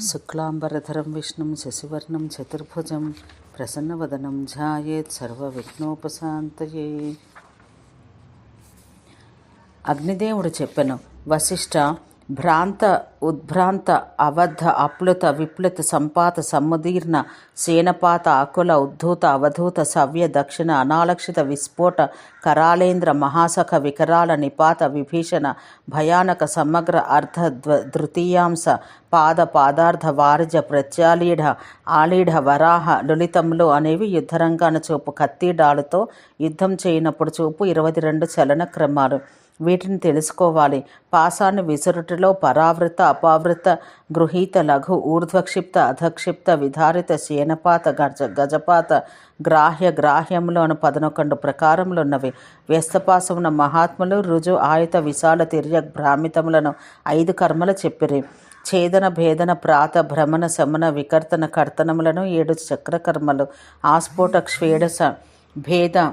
శుక్లాంబరధరం విష్ణుం శశివర్ణం చతుర్భుజం ప్రసన్నవదనం ధ్యాయేత్ సర్వవిఘ్నోపశాంతయే. అగ్నిదేవుడు చెప్పెను వశిష్ఠ భ్రాంత ఉద్భ్రాంత అవద్ధ అప్లుత విప్లుత సంపాత సముదీర్ణ సేనపాత అకుల ఉద్ధూత అవధూత సవ్య దక్షిణ అనాలక్షిత విస్ఫోట కరాళేంద్ర మహాసఖ వికరాల నిపాత విభీషణ భయానక సమగ్ర అర్ధ ద్వ పాద పాదార్థ వారిజ ప్రత్యాలీఢ ఆలీఢ వరాహ లులితములు అనేవి యుద్ధరంగాన చూపు కత్తిడాలతో యుద్ధం చేయనప్పుడు చూపు ఇరవై రెండు చలన క్రమాలు. వీటిని తెలుసుకోవాలి. పాసాన్ని విసురుటిలో పరావృత అపావృత గృహీత లఘు ఊర్ధ్వక్షిప్త అధక్షిప్త విధారిత శేనపాత గజ గజపాత గ్రాహ్య గ్రాహ్యములు అను పదనొకండు ప్రకారములున్నవి. వ్యస్తపాసమున మహాత్ములు రుజు ఆయుత విశాల తిర్య భ్రామితములను ఐదు కర్మలు చెప్పిరి. ఛేదన భేదన ప్రాత భ్రమణ శమన వికర్తన కర్తనములను ఏడు చక్రకర్మలు. ఆస్ఫోట క్షేడస భేద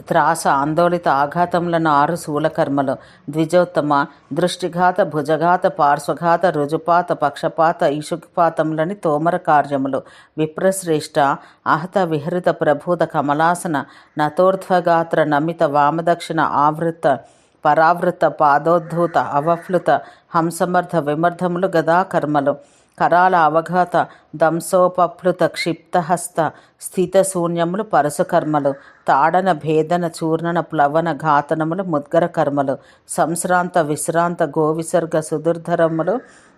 త్రాస ఆందోళిత ఆఘాతములను ఆరు శూలకర్మలు. ద్విజోత్తమ దృష్టిఘాత భుజఘాత పార్శ్వఘాత రుజుపాత పక్షపాత ఈశుపాతములని తోమర కార్యములు. విప్రశ్రేష్ఠ అహత విహృత ప్రభూత కమలాసన నతోర్ధ్వగాత్ర నమిత వామదక్షిణ ఆవృత పరావృత పాదోద్ధూత అవఫ్లుత హంసమర్థ విమర్ధములు గదా కర్మలు కరాల అవఘాత దంసోపప్లుత క్షిప్తహస్త స్థితశూన్యములు పరశుకర్మలు తాడన భేదన చూర్ణన ప్లవన ఘాతనములు ముద్గర కర్మలు సంశ్రాంత విశ్రాంత గోవిసర్గ సుదుర్ధరములు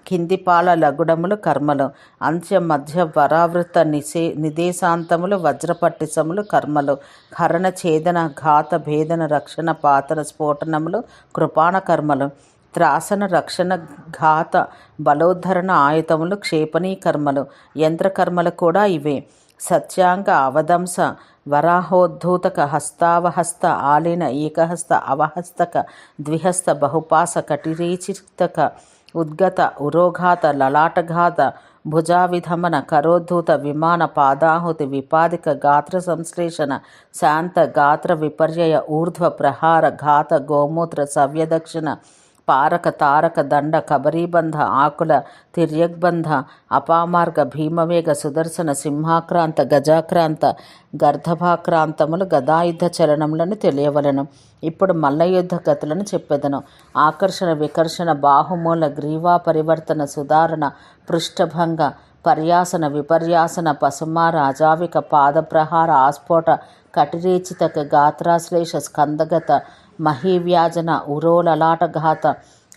కిందిపాల లగుడములు కర్మలు అంత్య మధ్య వరావృత నిశే నిదేశాంతములు వజ్రపట్టిసములు కర్మలు హరణ ఛేదన ఘాత భేదన రక్షణ పాతన స్ఫోటనములు కృపాణ కర్మలు త్రాసన రక్షణ ఘాత బలోద్ధరణ ఆయుధములు క్షేపణీ కర్మలు. యంత్రకర్మలు కూడా ఇవే. సత్యాంగ అవదంస వరాహోద్ధూతక హస్తావహస్త ఆలీన ఏకహస్త అవహస్తక ద్విహస్త బహుపాస కటిరీచితక ఉద్గత ఉరోఘాత లలాటఘాత భుజావిధమన కరోద్ధూత విమాన పాదాహుతి విపాదిక గాత్ర సంశ్లేషణ శాంత గాత్ర విపర్యయ ఊర్ధ్వ ప్రహార ఘాత గోమూత్ర సవ్యదక్షిణ పారక తారక దండ కబరీబంధ ఆకుల తిర్యగ్బంధ అపామార్గ భీమవేగ సుదర్శన సింహాక్రాంత గజాక్రాంత గర్ధభాక్రాంతములు గదాయుద్ధ చలనములను తెలియవలను. ఇప్పుడు మల్లయుద్ధ గతులను చెప్పెదను. ఆకర్షణ వికర్షణ బాహుమూల గ్రీవా పరివర్తన సుధారణ పృష్ఠభంగ పర్యాసన విపర్యాసన పసుమార అజావిక పాదప్రహార ఆస్ఫోట కటిరీచితక గాత్రాశ్లేష స్కందగత महीव्याजन उरोललाटघात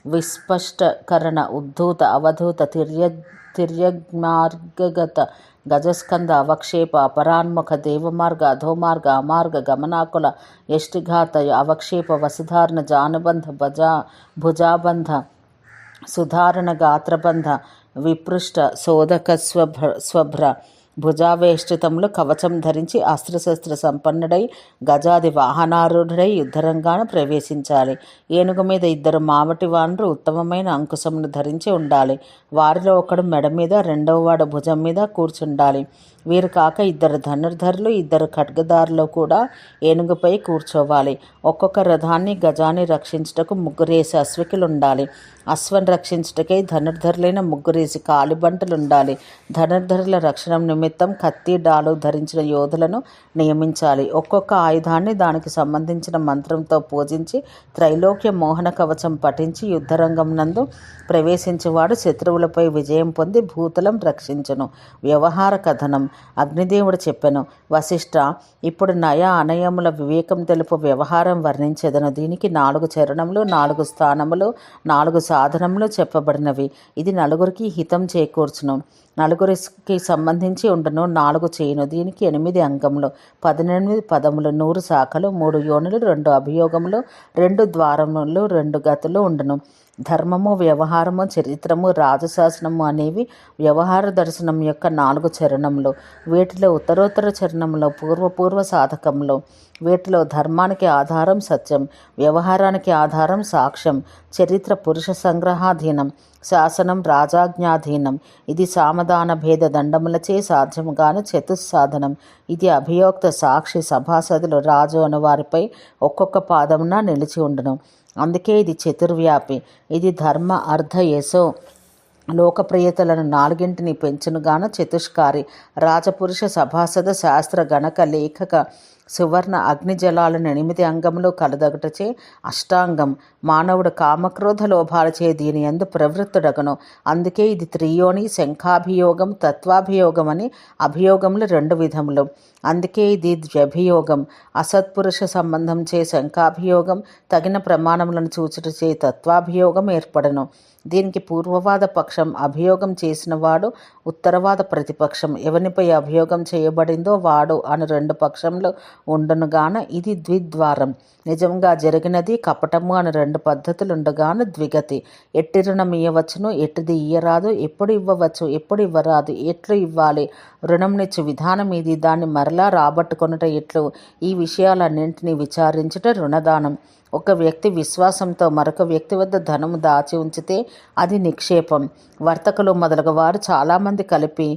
विस्पष्टकरण उद्धूत अवधूत तिर्य तिर्यमार्गगत गजस्कंद अवक्षेप अपरान्मुख देवमार्ग अधोमार्ग अमार्ग गमनाकुल यष्टिघात अवक्षेप वसुधारण जानबंध भजा भुजाबंध सुधारण गात्रबंध विपृष्ट शोधक स्वभ्र स्वभ्र భుజావేష్టితములు కవచం ధరించి అస్త్రశస్త్ర సంపన్నుడై గజాది వాహనారూఢుడై యుద్ధరంగాన ప్రవేశించాలి. ఏనుగు మీద ఇద్దరు మావటి వానరు ఉత్తమమైన అంకుశమును ధరించి ఉండాలి. వారిలో ఒకడు మెడ మీద రెండవ వాడు భుజం మీద కూర్చుండాలి. వీరు కాక ఇద్దరు ధనుర్ధరులు ఇద్దరు ఖడ్గదారులు కూడా ఏనుగుపై కూర్చోవాలి. ఒక్కొక్క రథాన్ని గజాన్ని రక్షించుటకు ముగ్గురేసి అశ్వికులు ఉండాలి అశ్వన్ రక్షించుటకై ధనుర్ధరులైన ముగ్గురేసి కాలిబంటలు ఉండాలి ధనుర్ధరుల రక్షణ నిమిత్తం కత్తి డాలు ధరించిన యోధులను నియమించాలి. ఒక్కొక్క ఆయుధాన్ని దానికి సంబంధించిన మంత్రంతో పూజించి త్రైలోక్య మోహన కవచం పఠించి యుద్ధరంగం నందు ప్రవేశించేవాడు శత్రువులపై విజయం పొంది భూతలం రక్షించను. వ్యవహార కథనం. అగ్నిదేవుడు చెప్పెను వశిష్ఠ ఇప్పుడు నయ అనయముల వివేకం తెలుపు వ్యవహారం వర్ణించెదను. దీనికి నాలుగు చరణములు నాలుగు స్థానములు నాలుగు సాధనములు చెప్పబడినవి. ఇది నలుగురికి హితం చేకూర్చును. నలుగురికి సంబంధించి ఉండును నాలుగు చేయును. దీనికి ఎనిమిది అంగములు పద్దెనిమిది పదములు నూరు శాఖలు మూడు యోనులు రెండు అభియోగములు రెండు ద్వారములు రెండు గతులు ఉండును. ధర్మము వ్యవహారము చరిత్రము రాజశాసనము అనేవి వ్యవహార దర్శనం యొక్క నాలుగు చరణములు. వీటిలో ఉత్తరోత్తర చరణంలో పూర్వపూర్వ సాధకంలో వీటిలో ధర్మానికి ఆధారం సత్యం వ్యవహారానికి ఆధారం సాక్ష్యం చరిత్ర పురుష సంగ్రహాధీనం శాసనం రాజాజ్ఞాధీనం. ఇది సామధాన భేద దండములచే సాధ్యముగాను చతుస్సాధనం. ఇది అభియోక్త సాక్షి సభాసదులు రాజు అను వారిపై ఒక్కొక్క పాదమున నిలిచి ఉండడం అందుకే ఇది చతుర్వ్యాపి. ఇది ధర్మ అర్ధ యశో. లోకప్రియతలను నాలుగింటిని పెంచునుగాన చతుష్కారి. రాజపురుష సభాసద శాస్త్ర గణక లేఖక సువర్ణ అగ్నిజలాలను ఎనిమిది అంగములు కలదగటచే అష్టాంగం. మానవుడు కామక్రోధ లోభాలచే దీని ఎందు ప్రవృత్తుడగను. అందుకే ఇది త్రియోని శంఖాభియోగం తత్వాభియోగం అని అభియోగములు రెండు విధములు. అందుకే ఇది ద్వ్యభియోగం. అసత్పురుష సంబంధం చే శంఖాభియోగం తగిన ప్రమాణములను చూచుటచే తత్వాభియోగం ఏర్పడను. దీనికి పూర్వవాద పక్షం అభియోగం చేసిన వాడు ఉత్తరవాద ప్రతిపక్షం. ఎవనిపై అభియోగం చేయబడిందో వాడు అని రెండు పక్షంలో ఉండునుగాన ఇది ద్విద్వారం. నిజంగా జరిగినది కపటము అని రెండు పద్ధతులు ఉండగాను ద్విగతి. ఎట్టి రుణం ఇయ్యవచ్చును ఎట్టిది ఇయ్యరాదు ఎప్పుడు ఇవ్వవచ్చు ఎప్పుడు ఇవ్వరాదు ఎట్లు ఇవ్వాలి? రుణంనిచ్చు విధానం ఇది. దాన్ని మరలా రాబట్టుకొనుట ఎట్లు? ఈ విషయాలన్నింటినీ విచారించుట రుణదానం. ఒక వ్యక్తి విశ్వాసంతో మరొక వ్యక్తి వద్ద ధనము దాచి ఉంచితే అది నిక్షేపం. వర్తకులు మొదలగు వారు చాలామంది కలిపి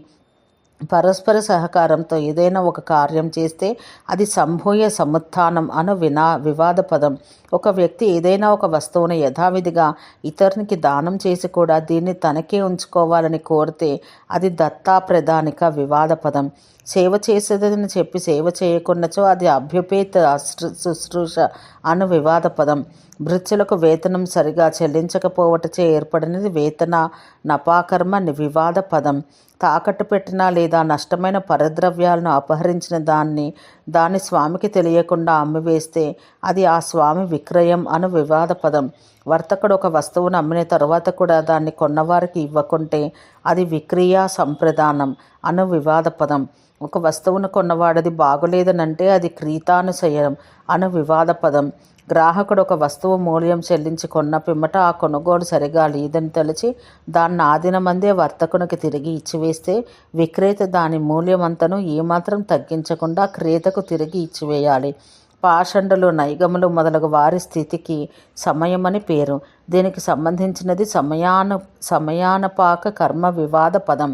పరస్పర సహకారంతో ఏదైనా ఒక కార్యం చేస్తే అది సంభూయ సముత్థానం అను వినా వివాద పదం. ఒక వ్యక్తి ఏదైనా ఒక వస్తువును యథావిధిగా ఇతరునికి దానం చేసి కూడా దీన్ని తనకే ఉంచుకోవాలని కోరితే అది దత్తాప్రదానిక వివాద పదం. సేవ చేసేదని చెప్పి సేవ చేయకున్నచో అది అభ్యుపేత శుశ్రూష అను వివాద పదం. భృత్యులకు వేతనం సరిగా చెల్లించకపోవటచే ఏర్పడినది వేతన నపాకర్మ వివాద పదం. తాకట్టు పెట్టిన లేదా నష్టమైన పరద్రవ్యాలను అపహరించిన దాన్ని దాని స్వామికి తెలియకుండా అమ్మివేస్తే అది ఆ స్వామి విక్రయం అను వివాద పదం. వర్తకుడు ఒక వస్తువును అమ్మిన తర్వాత కూడా దాన్ని కొన్నవారికి ఇవ్వకుంటే అది విక్రియా సంప్రదానం. అను వివాద పదం ఒక వస్తువును కొన్నవాడది బాగులేదనంటే అది క్రీతానుశయం అను వివాద పదం గ్రాహకుడు ఒక వస్తువు మూల్యం చెల్లించి కొన్న పిమ్మట ఆ కొనుగోలు సరిగా లేదని తలిచి దాన్ని ఆదినమందే వర్తకునికి తిరిగి ఇచ్చివేస్తే విక్రేత దాని మూల్యమంతను ఏమాత్రం తగ్గించకుండా క్రేతకు తిరిగి ఇచ్చివేయాలి. పాషండలు నైగములు మొదలగు వారి స్థితికి సమయమని పేరు. దీనికి సంబంధించినది సమయాను సమయానపాక కర్మ వివాద పదం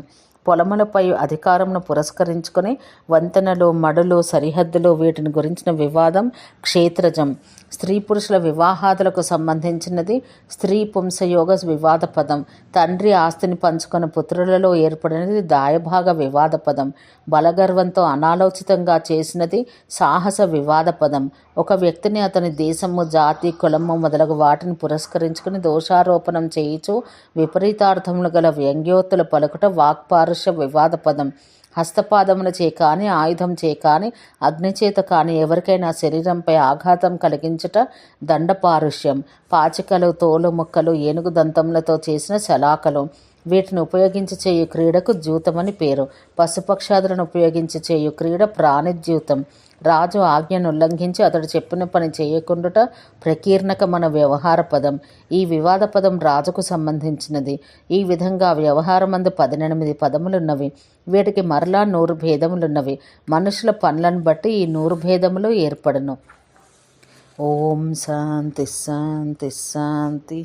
పొలములపై అధికారంను పురస్కరించుకొని వంతెనలు మడులు సరిహద్దులు వీటిని గురించిన వివాదం క్షేత్రజం. స్త్రీ పురుషుల వివాహాదులకు సంబంధించినది స్త్రీ పుంసయోగ వివాద పదం. తండ్రి ఆస్తిని పంచుకున్న పుత్రులలో ఏర్పడినది దాయభాగ వివాద పదం. బలగర్వంతో అనాలోచితంగా చేసినది సాహస వివాద పదం. ఒక వ్యక్తిని అతని దేశము జాతి కులము మొదలగు వాటిని పురస్కరించుకుని దోషారోపణం చేయుచు విపరీతార్థములు గల వ్యంగ్యోత్తుల పలుకుట పారుష వివాద పదం. హస్తపాదముల చే కానీ ఆయుధం చే కానీ అగ్నిచేత కానీ ఎవరికైనా శరీరంపై ఆఘాతం కలిగించుట దండపారుష్యం. పాచికలు తోలు ముక్కలు ఏనుగు దంతములతో చేసిన శలాకలు. వీటిని ఉపయోగించి చేయు క్రీడకు ద్యూతమని పేరు. పశుపక్షాదులను ఉపయోగించి చేయు క్రీడ ప్రాణిద్యూతం రాజు ఆజ్ఞను ఉల్లంఘించి అతడు చెప్పిన పని చేయకుండుట ప్రకీర్ణక మన వ్యవహార పదం. ఈ వివాద పదం రాజుకు సంబంధించినది. ఈ విధంగా వ్యవహారమందు పదినెనిమిది పదములున్నవి. వీటికి మరలా నూరు భేదములున్నవి. మనుషుల పనులను బట్టి ఈ నూరు భేదములు ఏర్పడను. ఓం శాంతి శాంతి శాంతి.